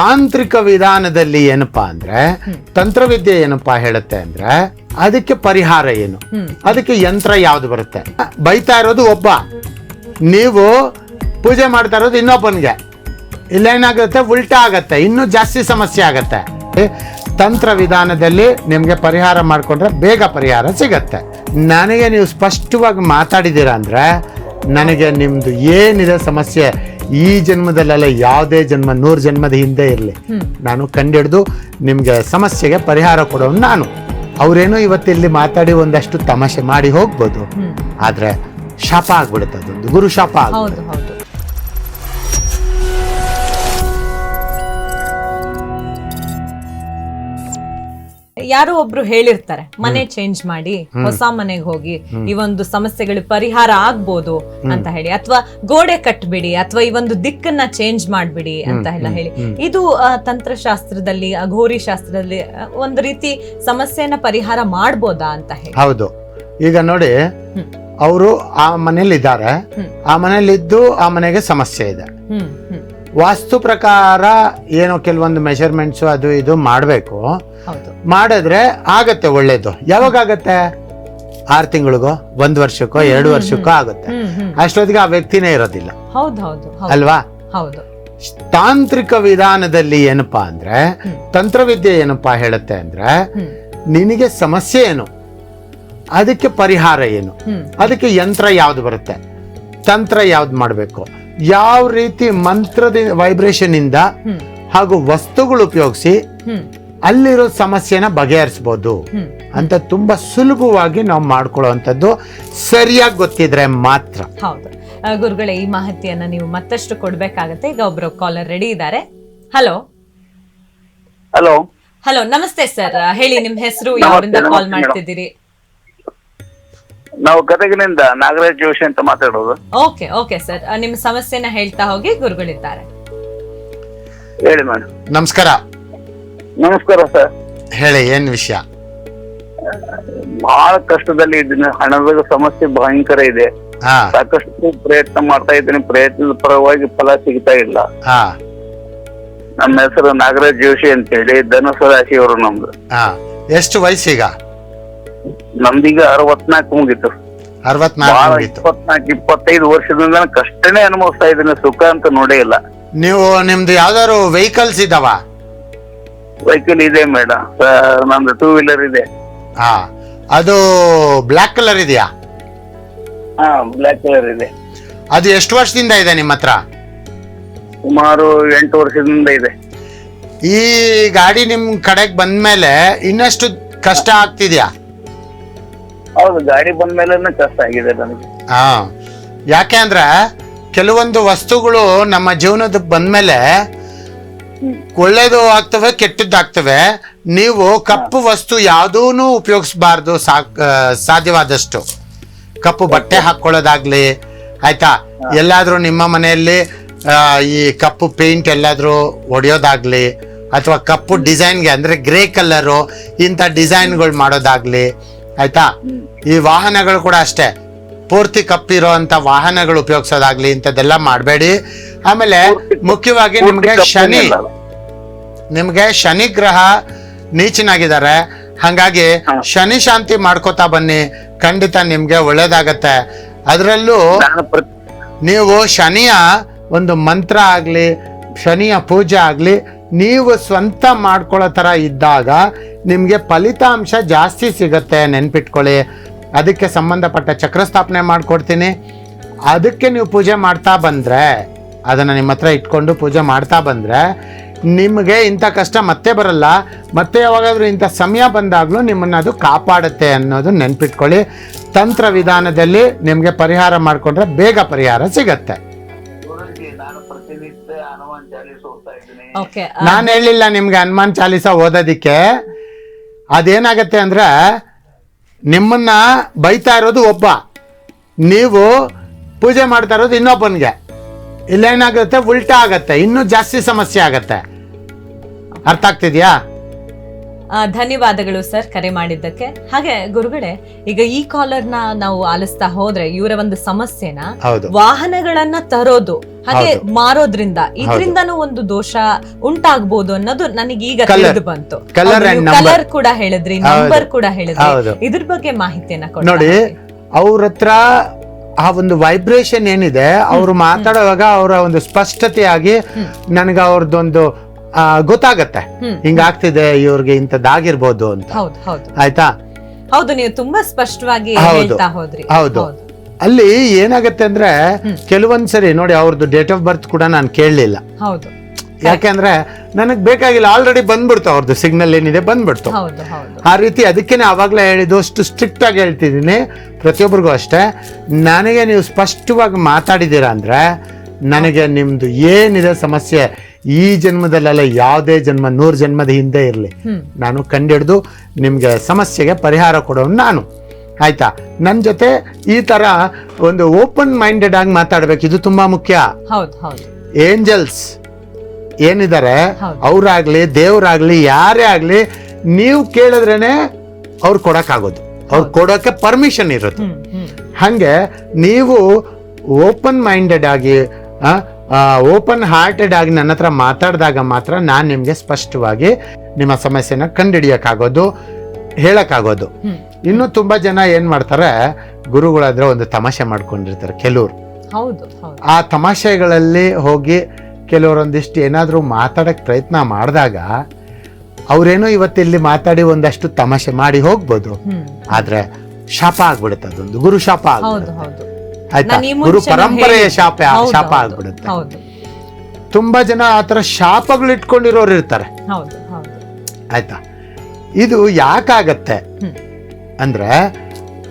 ತಾಂತ್ರಿಕ ವಿಧಾನದಲ್ಲಿ ಏನಪ್ಪಾ ಅಂದ್ರೆ ತಂತ್ರವಿದ್ಯೆ ಏನಪ್ಪಾ ಹೇಳುತ್ತೆ ಅಂದ್ರೆ ಅದಕ್ಕೆ ಪರಿಹಾರ ಏನು? ಅದಕ್ಕೆ ಯಂತ್ರ ಯಾವ್ದು ಬರುತ್ತೆ? ಬೈತಾ ಇರೋದು ಒಬ್ಬ. ನೀವು ಪೂಜೆ ಮಾಡ್ತಾ ಇರೋದು ಇನ್ನೊಬ್ಬನಿಗೆ. ಇಲ್ಲೇನಾಗುತ್ತೆ ಉಲ್ಟಾ ಆಗತ್ತೆ. ಇನ್ನೂ ಜಾಸ್ತಿ ಸಮಸ್ಯೆ ಆಗತ್ತೆ. ತಂತ್ರ ವಿಧಾನದಲ್ಲಿ ನಿಮಗೆ ಪರಿಹಾರ ಮಾಡಿಕೊಂಡ್ರೆ ಬೇಗ ಪರಿಹಾರ ಸಿಗತ್ತೆ. ನನಗೆ ನೀವು ಸ್ಪಷ್ಟವಾಗಿ ಮಾತಾಡಿದೀರ ಅಂದ್ರೆ ನನಗೆ ನಿಮ್ದು ಏನಿದೆ ಸಮಸ್ಯೆ ಈ ಜನ್ಮದಲ್ಲೆಲ್ಲ ಯಾವುದೇ ಜನ್ಮ ನೂರು ಜನ್ಮದ ಹಿಂದೆ ಇರಲಿ. ನಾನು ಕಂಡಿಡ್ದು ನಿಮಗೆ ಸಮಸ್ಯೆಗೆ ಪರಿಹಾರ ಕೊಡೋನು ನಾನು. ಅವರೇನೋ ಇವತ್ತಿಲ್ಲಿ ಮಾತಾಡಿ ಒಂದಷ್ಟು ತಮಾಷೆ ಮಾಡಿ ಹೋಗ್ಬೋದು. ಆದರೆ ಶಾಪ ಆಗ್ಬಿಡುತ್ತೆ ಅದೊಂದು ಗುರು ಶಾಪ ಆಗ್ಬಿಡುತ್ತೆ. ಯಾರೋ ಒಬ್ರು ಹೇಳಿರ್ತಾರೆ ಮನೆ ಚೇಂಜ್ ಮಾಡಿ ಹೊಸ ಮನೆಗೆ ಹೋಗಿ ಈ ಒಂದು ಸಮಸ್ಯೆಗಳು ಪರಿಹಾರ ಆಗ್ಬೋದು ಅಂತ ಹೇಳಿ ಅಥವಾ ಗೋಡೆ ಕಟ್ಬಿಡಿ ಅಥವಾ ಈ ಒಂದು ದಿಕ್ಕನ್ನ ಚೇಂಜ್ ಮಾಡ್ಬಿಡಿ ಅಂತ ಎಲ್ಲ ಹೇಳಿ. ಇದು ತಂತ್ರಶಾಸ್ತ್ರದಲ್ಲಿ ಅಘೋರಿ ಶಾಸ್ತ್ರದಲ್ಲಿ ಒಂದು ರೀತಿ ಸಮಸ್ಯೆನ ಪರಿಹಾರ ಮಾಡ್ಬೋದಾ ಅಂತ ಹೇಳಿ. ಹೌದು. ಈಗ ನೋಡಿ ಅವರು ಆ ಮನೇಲಿ ಇದ್ದಾರೆ ಆ ಮನೇಲಿದ್ದು ಆ ಮನೆಗೆ ಸಮಸ್ಯೆ ಇದೆ. ವಾಸ್ತು ಪ್ರಕಾರ ಏನೋ ಕೆಲವೊಂದು ಮೆಷರ್ಮೆಂಟ್ಸು ಅದು ಇದು ಮಾಡಬೇಕು. ಮಾಡಿದ್ರೆ ಆಗತ್ತೆ ಒಳ್ಳೇದು. ಯಾವಾಗ ಆಗತ್ತೆ? ಆರು ತಿಂಗಳಿಗೋ ಒಂದು ವರ್ಷಕ್ಕೋ ಎರಡು ವರ್ಷಕ್ಕೋ ಆಗುತ್ತೆ. ಅಷ್ಟೊತ್ತಿಗೆ ಆ ವ್ಯಕ್ತಿನೇ ಇರೋದಿಲ್ಲ. ಅಲ್ವಾ? ತಾಂತ್ರಿಕ ವಿಧಾನದಲ್ಲಿ ಏನಪ್ಪಾ ಅಂದ್ರೆ ತಂತ್ರವಿದ್ಯೆ ಏನಪ್ಪಾ ಹೇಳುತ್ತೆ ಅಂದ್ರೆ ನಿನಗೆ ಸಮಸ್ಯೆ ಏನು? ಅದಕ್ಕೆ ಪರಿಹಾರ ಏನು? ಅದಕ್ಕೆ ಯಂತ್ರ ಯಾವ್ದು ಬರುತ್ತೆ? ತಂತ್ರ ಯಾವ್ದು ಮಾಡಬೇಕು? ಯಾವ ರೀತಿ ಮಂತ್ರದ ವೈಬ್ರೇಷನ್ ಇಂದ ಹಾಗೂ ವಸ್ತುಗಳು ಉಪಯೋಗಿಸಿ ಅಲ್ಲಿರೋ ಸಮಸ್ಯೆನ ಬಗೆಹರಿಸಬಹುದು ಅಂತ ತುಂಬಾ ಸುಲಭವಾಗಿ ನಾವು ಮಾಡ್ಕೊಳ್ಳುವಂಥದ್ದು. ಸರಿಯಾಗಿ ಗೊತ್ತಿದ್ರೆ ಮಾತ್ರ. ಹೌದು. ಗುರುಗಳೇ ಈ ಮಾಹಿತಿಯನ್ನ ನೀವು ಮತ್ತಷ್ಟು ಕೊಡ್ಬೇಕಾಗತ್ತೆ. ಈಗ ಒಬ್ರು ಕಾಲರ್ ರೆಡಿ ಇದ್ದಾರೆ. ಹಲೋ ಹಲೋ ಹಲೋ ನಮಸ್ತೆ ಸರ್ ಹೇಳಿ ನಿಮ್ ಹೆಸರು ಯಾವ್ರಿಂದ ಕಾಲ್ ಮಾಡ್ತಿದ್ದೀರಿ? ನಾವು ಗದಗಿನಿಂದ ನಾಗರಾಜ್ ಜೋಶಿ ಅಂತ ಮಾತಾಡೋದು ಓಕೆ ಓಕೆ ಸರ್. ನಿಮ್ ಸಮಸ್ಯೆನ ಹೇಳ್ತಾ ಹೋಗಿ ಗುರುಗಳಿದ್ದಾರೆ. ಹೇಳಿ ಮೇಡಮ್. ನಮಸ್ಕಾರ. ನಮಸ್ಕಾರ ಸರ್. ಹೇಳಿ ಏನ್ ವಿಷಯ? ಬಹಳ ಕಷ್ಟದಲ್ಲಿ ಇದ್ದೀನಿ. ಹಣದ ಸಮಸ್ಯೆ ಭಯಂಕರ ಇದೆ. ಹಾ. ಸಾಕಷ್ಟು ಪ್ರಯತ್ನ ಮಾಡ್ತಾ ಇದ್ದೀನಿ. ಪ್ರಯತ್ನದ ಪರವಾಗಿ ಫಲ ಸಿಗ್ತಾ ಇಲ್ಲ. ಹಾ. ನಮ್ಮ ಹೆಸರು ನಾಗರಾಜ್ ಜೋಶಿ ಅಂತ ಹೇಳಿ ಧನುಸು ಅವರು ನಮ್ದು. ಹಾ. ಎಷ್ಟು ವಯಸ್ಸೀಗ? ನಮ್ದೀಗ ಅರವತ್ನಾಲ್ಕು ಮುಗಿತು. ಬಹಳ ಇಪ್ಪತ್ನಾಲ್ಕು ಇಪ್ಪತ್ತೈದು ವರ್ಷದಿಂದ ಕಷ್ಟನೇ ಅನುಭವಿಸ್ತಾ ಇದ್ದೀನಿ ಸುಖ ಅಂತ ನೋಡೇ ಇಲ್ಲ. ನೀವು ನಿಮ್ದು ಯಾವ್ದಾದ್ರು ವೆಹಿಕಲ್ಸ್ ಇದಾವ? ವೆಹಿಕಲ್ ಇದೆ ಮೇಡಮ್ ನಮ್ದು ಟೂ ವೀಲರ್ ಇದೆ. ಹಾ ಅದು ಬ್ಲ್ಯಾಕ್ ಕಲರ್ ಇದೆಯಾ? ಹಾ ಬ್ಲಾಕ್ ಕಲರ್ ಇದೆ. ಅದು ಎಷ್ಟು ವರ್ಷದಿಂದ ಇದೆ ನಿಮ್ಮ ಹತ್ರ? ಸುಮಾರು ಎಂಟು ವರ್ಷದಿಂದ ಇದೆ. ಈ ಗಾಡಿ ನಿಮ್ ಕಡೆಗೆ ಬಂದ್ಮೇಲೆ ಇನ್ನಷ್ಟು ಕಷ್ಟ ಆಗ್ತಿದ್ಯಾ? ಹೌದು ಗಾಡಿ ಬಂದ್ಮೇಲೆ ಕಷ್ಟ ಆಗಿದೆ ನನಗೆ. ಹಾ ಯಾಕೆ ಅಂದ್ರೆ ಕೆಲವೊಂದು ವಸ್ತುಗಳು ನಮ್ಮ ಜೀವನದ ಬಂದ್ಮೇಲೆ ಒಳ್ಳೇದು ಆಗ್ತವೆ ಕೆಟ್ಟದ್ದು ಆಗ್ತವೆ. ನೀವು ಕಪ್ಪು ವಸ್ತು ಯಾವುದೂ ಉಪಯೋಗಿಸಬಾರ್ದು ಸಾಧ್ಯವಾದಷ್ಟು. ಕಪ್ಪು ಬಟ್ಟೆ ಹಾಕೊಳ್ಳೋದಾಗ್ಲಿ ಆಯ್ತಾ? ಎಲ್ಲಾದ್ರೂ ನಿಮ್ಮ ಮನೆಯಲ್ಲಿ ಈ ಕಪ್ಪು ಪೇಂಟ್ ಎಲ್ಲಾದ್ರೂ ಹೊಡೆಯೋದಾಗ್ಲಿ ಅಥವಾ ಕಪ್ಪು ಡಿಸೈನ್ಗೆ ಅಂದ್ರೆ ಗ್ರೇ ಕಲರು ಇಂಥ ಡಿಸೈನ್ಗಳು ಮಾಡೋದಾಗ್ಲಿ ಆಯ್ತಾ? ಈ ವಾಹನಗಳು ಕೂಡ ಅಷ್ಟೇ. ಪೂರ್ತಿ ಕಪ್ಪಿರೋ ಅಂತ ವಾಹನಗಳು ಉಪಯೋಗಿಸೋದಾಗ್ಲಿ ಇಂಥದ್ದೆಲ್ಲ ಮಾಡಬೇಡಿ. ಆಮೇಲೆ ಮುಖ್ಯವಾಗಿ ನಿಮ್ಗೆ ಶನಿ ನಿಮಗೆ ನಿಮ್ಗೆ ಶನಿ ಗ್ರಹ ನೀಚನಾಗಿದ್ದಾರೆ. ಹಾಗಾಗಿ ಶನಿ ಶಾಂತಿ ಮಾಡ್ಕೋತಾ ಬನ್ನಿ. ಖಂಡಿತ ನಿಮ್ಗೆ ಒಳ್ಳೇದಾಗತ್ತೆ. ಅದರಲ್ಲೂ ನೀವು ಶನಿಯ ಒಂದು ಮಂತ್ರ ಆಗ್ಲಿ ಶನಿಯ ಪೂಜೆ ಆಗ್ಲಿ ನೀವು ಸ್ವಂತ ಮಾಡ್ಕೊಳ್ಳೋ ತರ ಇದ್ದಾಗ ನಿಮಗೆ ಫಲಿತಾಂಶ ಜಾಸ್ತಿ ಸಿಗುತ್ತೆ ನೆನ್ಪಿಟ್ಕೊಳ್ಳಿ. ಅದಕ್ಕೆ ಸಂಬಂಧಪಟ್ಟ ಚಕ್ರ ಸ್ಥಾಪನೆ ಮಾಡಿಕೊಡ್ತೀನಿ. ಅದಕ್ಕೆ ನೀವು ಪೂಜೆ ಮಾಡ್ತಾ ಬಂದರೆ ಅದನ್ನು ನಿಮ್ಮ ಹತ್ರ ಇಟ್ಕೊಂಡು ಪೂಜೆ ಮಾಡ್ತಾ ಬಂದರೆ ನಿಮಗೆ ಇಂಥ ಕಷ್ಟ ಮತ್ತೆ ಬರಲ್ಲ. ಮತ್ತೆ ಯಾವಾಗಾದರೂ ಇಂಥ ಸಮಯ ಬಂದಾಗಲೂ ನಿಮ್ಮನ್ನು ಅದು ಕಾಪಾಡುತ್ತೆ ಅನ್ನೋದು ನೆನ್ಪಿಟ್ಕೊಳ್ಳಿ. ತಂತ್ರ ವಿಧಾನದಲ್ಲಿ ನಿಮಗೆ ಪರಿಹಾರ ಮಾಡಿಕೊಂಡ್ರೆ ಬೇಗ ಪರಿಹಾರ ಸಿಗತ್ತೆ. ನಾನು ಹೇಳಿಲ್ಲ ನಿಮ್ಗೆ ಹನುಮಾನ್ ಚಾಲಿಸ ಓದೋದಿಕ್ಕೆ. ಅದೇನಾಗತ್ತೆ ಅಂದ್ರೆ ನಿಮ್ಮನ್ನ ಬೈತಾ ಇರೋದು ಒಬ್ಬ. ನೀವು ಪೂಜೆ ಮಾಡ್ತಾ ಇರೋದು ಇನ್ನೊಬ್ಬನಿಗೆ. ಇಲ್ಲೇನಾಗುತ್ತೆ ಉಲ್ಟಾ ಆಗತ್ತೆ. ಇನ್ನೂ ಜಾಸ್ತಿ ಸಮಸ್ಯೆ ಆಗತ್ತೆ. ಅರ್ಥ ಆಗ್ತಿದ್ಯಾ? ಧನ್ಯವಾದಗಳು ಸರ್ ಕರೆ ಮಾಡಿದ್ದಕ್ಕೆ. ಹಾಗೆ ಗುರುಗಳೇ ಈಗ ಈ ಕಾಲರ್ನ ನಾವು ಆಲಿಸ್ತಾ ಹೋದ್ರೆ ಇವರ ಒಂದು ಸಮಸ್ಯೆನ ವಾಹನಗಳನ್ನ ತರೋದು ಹಾಗೆ ಮಾರೋದ್ರಿಂದ ಇದರಿಂದನೂ ಒಂದು ದೋಷ ಉಂಟಾಗಬಹುದು ಅನ್ನೋದು ನನಗೆ ಈಗ. ತಿಳಿದು ಬಂತು. ಕಲರ್ ಕೂಡ ಹೇಳಿದ್ರಿ ನಂಬರ್ ಕೂಡ ಹೇಳಿದ್ರಿ. ಇದ್ರ ಬಗ್ಗೆ ಮಾಹಿತಿಯನ್ನ ಕೊಡಿ ನೋಡಿ ಅವ್ರ ಹತ್ರ ಆ ಒಂದು ವೈಬ್ರೇಷನ್ ಏನಿದೆ ಅವ್ರು ಮಾತಾಡುವಾಗ ಅವರ ಒಂದು ಸ್ಪಷ್ಟತೆಯಾಗಿ ನನಗೆ ಅವ್ರದ್ದೊಂದು ಆ, ಗೊತ್ತಾಗತ್ತೆ. ಹಿಂಗಾಗ್ತಿದೆ ಇವ್ರಿಗೆ ಇಂಥದ್ದಾಗಿರ್ಬೋದು ಅಂತ. ಆಯ್ತಾ? ಹೌದು ನೀವು ತುಂಬಾ ಸ್ಪಷ್ಟವಾಗಿ. ಹೇಳ್ತಾ ಹೋದ್ರಿ. ಹೌದು. ಅಲ್ಲಿ ಏನಾಗತ್ತೆ ಅಂದ್ರೆ ಕೆಲವೊಂದ್ಸರಿ ನೋಡಿ ಅವ್ರದ್ದು ಡೇಟ್ ಆಫ್ ಬರ್ತ್ ಕೂಡ ನಾನು ಕೇಳಲಿಲ್ಲ. ಹೌದು. ಯಾಕೆಂದ್ರೆ ನನಗೆ ಬೇಕಾಗಿಲ್ಲ ಆಲ್ರೆಡಿ ಬಂದ್ಬಿಡ್ತು ಅವ್ರದ್ದು ಸಿಗ್ನಲ್ ಏನಿದೆ ಬಂದ್ಬಿಡ್ತು. ಆ ರೀತಿ ಅದಕ್ಕೆ ಅವಾಗಲೇ ಹೇಳಿದ್ದು ಅಷ್ಟು ಸ್ಟ್ರಿಕ್ಟ್ ಆಗಿ ಹೇಳ್ತಿದ್ದೀನಿ. ಪ್ರತಿಯೊಬ್ಬರಿಗೂ ಅಷ್ಟೇ. ನನಗೆ ನೀವು ಸ್ಪಷ್ಟವಾಗಿ ಮಾತಾಡಿದ್ದೀರಾ ಅಂದ್ರೆ ನನಗೆ ನಿಮ್ದು ಏನಿದೆ ಸಮಸ್ಯೆ ಈ ಜನ್ಮದಲ್ಲೆಲ್ಲ ಯಾವುದೇ ಜನ್ಮ ನೂರು ಜನ್ಮದ ಹಿಂದೆ ಇರಲಿ. ನಾನು ಕಂಡಿಡ್ದು ನಿಮಗೆ ಸಮಸ್ಯೆಗೆ ಪರಿಹಾರ ಕೊಡೋನು ನಾನು. ಆಯ್ತಾ? ನನ್ನ ಜೊತೆ ಈ ಥರ ಒಂದು ಓಪನ್ ಮೈಂಡೆಡ್ ಆಗಿ ಮಾತಾಡ್ಬೇಕು. ಇದು ತುಂಬಾ ಮುಖ್ಯ. ಏಂಜಲ್ಸ್ ಏನಿದ್ದಾರೆ? ಅವರಾಗಲಿ ದೇವ್ರಾಗ್ಲಿ ಯಾರೇ ಆಗ್ಲಿ ನೀವು ಕೇಳಿದ್ರೇನೆ ಅವ್ರು ಕೊಡಕ್ಕಾಗೋದು. ಅವ್ರು ಕೊಡೋಕೆ ಪರ್ಮಿಷನ್ ಇರುತ್ತೆ. ಹ್ಮ್ ಹಂಗೆ ನೀವು ಓಪನ್ ಮೈಂಡೆಡ್ ಆಗಿ ಓಪನ್ ಹಾರ್ಟೆಡ್ ಆಗಿ ನನ್ನ ಹತ್ರ ಮಾತಾಡಿದಾಗ ಮಾತ್ರ ನಾನು ನಿಮಗೆ ಸ್ಪಷ್ಟವಾಗಿ ನಿಮ್ಮ ಸಮಸ್ಯೆನ ಕಂಡುಹಿಡಿಯೋಕ್ಕಾಗೋದು ಹೇಳಕ್ಕಾಗೋದು. ಇನ್ನು ತುಂಬಾ ಜನ ಏನು ಮಾಡ್ತಾರೆ ಗುರುಗಳಾದ್ರೆ ಒಂದು ತಮಾಷೆ ಮಾಡ್ಕೊಂಡಿರ್ತಾರೆ ಕೆಲವರು. ಹೌದು ಆ ತಮಾಷೆಗಳಲ್ಲಿ ಹೋಗಿ ಕೆಲವರೊಂದಿಷ್ಟು ಏನಾದರೂ ಮಾತಾಡೋಕ್ಕೆ ಪ್ರಯತ್ನ ಮಾಡಿದಾಗ ಅವರೇನೋ ಇವತ್ತಿಲ್ಲಿ ಮಾತಾಡಿ ಒಂದಷ್ಟು ತಮಾಷೆ ಮಾಡಿ ಹೋಗ್ಬೋದು ಆದರೆ ಶಾಪ ಆಗ್ಬಿಡುತ್ತೆ ಅದೊಂದು ಗುರು ಶಾಪ ಆಗ್ಬಿಡುತ್ತೆ. ಆಯ್ತಾ? ಗುರು ಪರಂಪರೆಯ. ಶಾಪ ಶಾಪ ಆಗ್ಬಿಡುತ್ತೆ. ತುಂಬಾ ಜನ ಆತರ ಶಾಪಗಳು ಇಟ್ಕೊಂಡಿರೋರು ಇರ್ತಾರೆ. ಆಯ್ತಾ? ಇದು ಯಾಕಾಗತ್ತೆ? ಅಂದ್ರೆ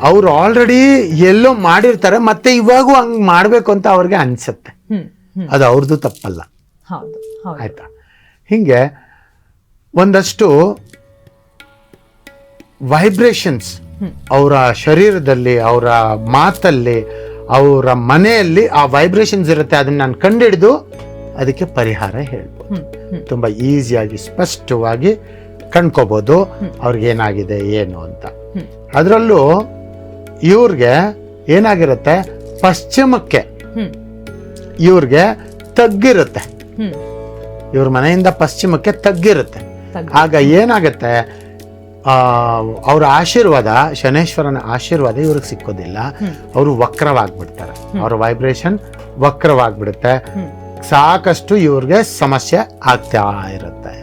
ಅವ್ರು ಆಲ್ರೆಡಿ ಎಲ್ಲೋ ಮಾಡಿರ್ತಾರೆ ಮತ್ತೆ ಇವಾಗೂ ಹಂಗೆ ಮಾಡಬೇಕು ಅಂತ ಅವ್ರಿಗೆ ಅನ್ಸುತ್ತೆ. ಅದು ಅವ್ರದ್ದು ತಪ್ಪಲ್ಲ. ಆಯ್ತಾ? ಹಿಂಗೆ ಒಂದಷ್ಟು ವೈಬ್ರೇಷನ್ಸ್ ಅವರ ಶರೀರದಲ್ಲಿ ಅವರ ಮಾತಲ್ಲಿ ಅವರ ಮನೆಯಲ್ಲಿ ಆ ವೈಬ್ರೇಷನ್ಸ್ ಇರುತ್ತೆ ಅದನ್ನ ನಾನು ಕಂಡಿಡಿದು ಅದಕ್ಕೆ ಪರಿಹಾರ ಹೇಳ್ಬೋದು. ತುಂಬಾ ಈಸಿಯಾಗಿ ಸ್ಪಷ್ಟವಾಗಿ ಕಂಡ್ಕೋಬೋದು. ಅವ್ರಿಗೆ ಏನಾಗಿದೆ ಏನು ಅಂತ. ಅದರಲ್ಲೂ ಇವ್ರಿಗೆ ಏನಾಗಿರುತ್ತೆ? ಪಶ್ಚಿಮಕ್ಕೆ ಇವ್ರಿಗೆ ತಗ್ಗಿರುತ್ತೆ. ಇವ್ರ ಮನೆಯಿಂದ ಪಶ್ಚಿಮಕ್ಕೆ ತಗ್ಗಿರುತ್ತೆ. ತಗ್ಗು. ಆಗ ಏನಾಗುತ್ತೆ? ಆ, ಅವ್ರ ಆಶೀರ್ವಾದ ಶನೇಶ್ವರನ ಆಶೀರ್ವಾದ ಇವ್ರಿಗೆ ಸಿಕ್ಕೋದಿಲ್ಲ. ಅವರು ವಕ್ರವಾಗ್ಬಿಡ್ತಾರೆ. ಅವ್ರ ವೈಬ್ರೇಷನ್ ವಕ್ರವಾಗ್ಬಿಡುತ್ತೆ. ಸಾಕಷ್ಟು ಇವ್ರಿಗೆ ಸಮಸ್ಯೆ ಆಗ್ತಾ ಇರುತ್ತೆ.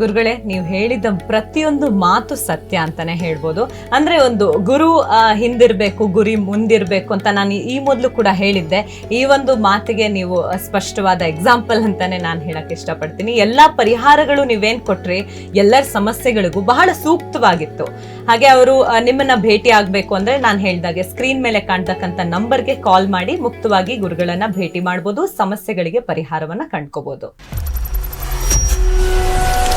ಗುರುಗಳೇ, ನೀವು ಹೇಳಿದ ಪ್ರತಿಯೊಂದು ಮಾತು ಸತ್ಯ ಅಂತಾನೆ ಹೇಳ್ಬೋದು. ಅಂದ್ರೆ ಒಂದು ಗುರು ಹಿಂದಿರಬೇಕು, ಗುರಿ ಮುಂದಿರ್ಬೇಕು ಅಂತ ನಾನು ಈ ಮೊದಲು ಕೂಡ ಹೇಳಿದ್ದೆ. ಈ ಒಂದು ಮಾತಿಗೆ ನೀವು ಸ್ಪಷ್ಟವಾದ ಎಕ್ಸಾಂಪಲ್ ಅಂತಾನೆ ನಾನು ಹೇಳಕ್ ಇಷ್ಟಪಡ್ತೀನಿ. ಎಲ್ಲಾ ಪರಿಹಾರಗಳು ನೀವೇನ್ ಕೊಟ್ರಿ, ಎಲ್ಲರ ಸಮಸ್ಯೆಗಳಿಗೂ ಬಹಳ ಸೂಕ್ತವಾಗಿತ್ತು. ಹಾಗೆ ಅವರು ನಿಮ್ಮನ್ನ ಭೇಟಿ ಆಗ್ಬೇಕು ಅಂದ್ರೆ ನಾನು ಹೇಳಿದಾಗೆ ಸ್ಕ್ರೀನ್ ಮೇಲೆ ಕಾಣ್ತಕ್ಕಂಥ ನಂಬರ್ಗೆ ಕಾಲ್ ಮಾಡಿ ಮುಕ್ತವಾಗಿ ಗುರುಗಳನ್ನ ಭೇಟಿ ಮಾಡ್ಬೋದು, ಸಮಸ್ಯೆಗಳಿಗೆ ಪರಿಹಾರವನ್ನ ಕಂಡ್ಕೋಬಹುದು Yeah.